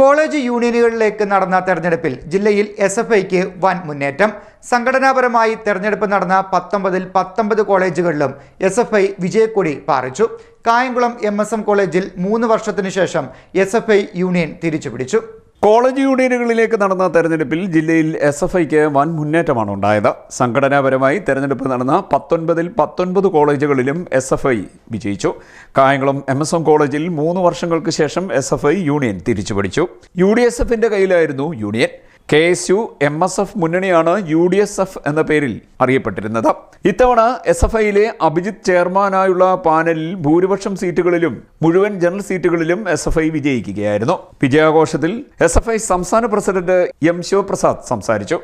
College യൂണിയനുകളിലേക്ക് നടന്ന തെരഞ്ഞെടുപ്പിൽ ജില്ലയിൽ എസ് എഫ് ഐക്ക് വൻ മുന്നേറ്റം. സംഘടനാപരമായി തെരഞ്ഞെടുപ്പ് നടന്ന പത്തൊമ്പതിൽ പത്തൊമ്പത് കോളേജുകളിലും എസ് എഫ് ഐ വിജയക്കൊടി പാറിച്ചു. കായംകുളം എം എസ് എം കോളേജിൽ മൂന്ന് വർഷത്തിനു ശേഷം എസ് എഫ് ഐ യൂണിയൻ തിരിച്ചുപിടിച്ചു. കോളേജ് യൂണിയനുകളിലേക്ക് നടന്ന തെരഞ്ഞെടുപ്പിൽ ജില്ലയിൽ എസ് എഫ് ഐക്ക് വൻ മുന്നേറ്റമാണ് ഉണ്ടായത്. സംഘടനാപരമായി തെരഞ്ഞെടുപ്പ് നടന്ന പത്തൊൻപതിൽ പത്തൊൻപത് കോളേജുകളിലും എസ് എഫ് ഐ വിജയിച്ചു. കായംകുളം എം എസ് എം കോളേജിൽ മൂന്ന് വർഷങ്ങൾക്ക് ശേഷം എസ് എഫ് ഐ യൂണിയൻ തിരിച്ചുപിടിച്ചു. യു ഡി എസ് എഫിന്റെ കയ്യിലായിരുന്നു union. K S U M S F മുന്നണിയാണ് U D S F എന്ന പേരിൽ അറിയപ്പെട്ടിരുന്നത്. ഇത്തവണ എസ് എഫ് ഐയിലെ അഭിജിത്ത് ചെയർമാനായുള്ള പാനലിൽ ഭൂരിപക്ഷം സീറ്റുകളിലും മുഴുവൻ ജനറൽ സീറ്റുകളിലും എസ് എഫ് ഐ വിജയിക്കുകയായിരുന്നു. വിജയാഘോഷത്തിൽ എസ് എഫ് ഐ സംസ്ഥാന പ്രസിഡന്റ് എം ശിവപ്രസാദ് സംസാരിച്ചു.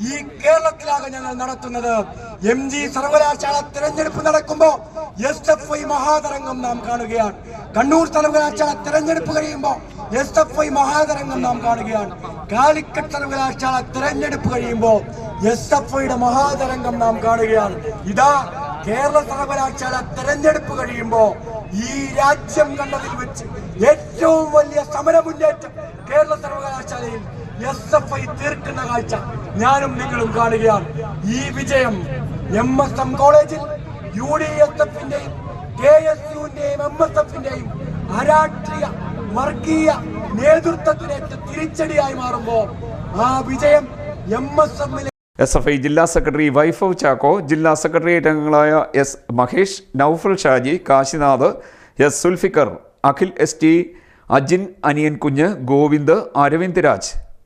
ഈ കേരളത്തിലാകെ ഞങ്ങൾ നടത്തുന്നത്. എം ജി സർവകലാശാല തിരഞ്ഞെടുപ്പ് നടക്കുമ്പോ എസ് എഫ് ഐ മഹാതരംഗം നാം കാണുകയാണ്. കണ്ണൂർ സർവകലാശാല തിരഞ്ഞെടുപ്പ് കഴിയുമ്പോൾ എസ് എഫ് ഐ മഹാതരംഗം നാം കാണുകയാണ്. കാലിക്കറ്റ് സർവകലാശാല തിരഞ്ഞെടുപ്പ് കഴിയുമ്പോൾ എസ് എഫ് ഐയുടെ മഹാതരംഗം നാം കാണുകയാണ്. ഇതാ കേരള സർവകലാശാല തിരഞ്ഞെടുപ്പ് കഴിയുമ്പോ ഈ രാജ്യം കണ്ടതിൽ വെച്ച് ഏറ്റവും വലിയ സമര മുന്നേറ്റം കേരള സർവകലാശാലയിൽ എസ് എഫ് ഐ തീർക്കുന്ന കാഴ്ച ഞാനും നിങ്ങളും കാണുകയാണ്. ഈ വിജയം എം എസ് എം കോളേജിൽ യു ഡി എസ് എഫിന്റെയും കെ എസ് യുവിന്റെയും എം എസ് എഫിന്റെയും അരാഷ്ട്രീയ വർഗീയ നേതൃത്വത്തിനേറ്റ തിരിച്ചടിയായി മാറുമ്പോൾ ആ വിജയം എം എസ് എമ്മിലെ എസ് എഫ് ഐ ജില്ലാ സെക്രട്ടറി വൈഭവ് ചാക്കോ ജില്ലാ സെക്രട്ടേറിയറ്റ് അംഗങ്ങളായ S Mahesh Noufal Shaji Kashinath S Sulfikar Akhil S T Ajin Aniyan Kunju Govind Aravind Raj.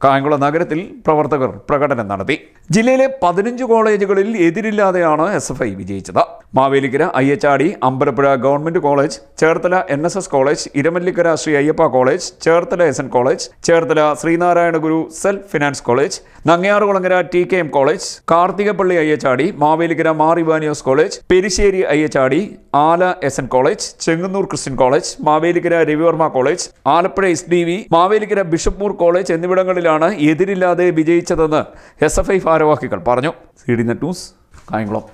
Kayamkulam നഗരത്തിൽ പ്രവർത്തകർ പ്രകടനം നടത്തി. ജില്ലയിലെ പതിനഞ്ച് കോളേജുകളിൽ എതിരില്ലാതെയാണ് എസ് എഫ് ഐ വിജയിച്ചത്. Mavelikkara I H RD Ambalappuzha government college Cherthala N S S college Iramallikkara Sree Ayyappa college Cherthala S N college Cherthala Sreenarayana Guru self finance college Nangiarkulangara T K M college Karthikappally I H RD Mavelikkara Mar Ivanios college Perissery I H RD Ala S N college Chengannur Christian college Mavelikkara Ravivarma college Alappuzha S D V Mavelikkara Bishop Moore college എന്നിവിടങ്ങളിലാണ് എതിരില്ലാതെ വിജയിച്ചതെന്ന് S F I ഭാരവാഹികൾ പറഞ്ഞു. C D net news Kayamkulam.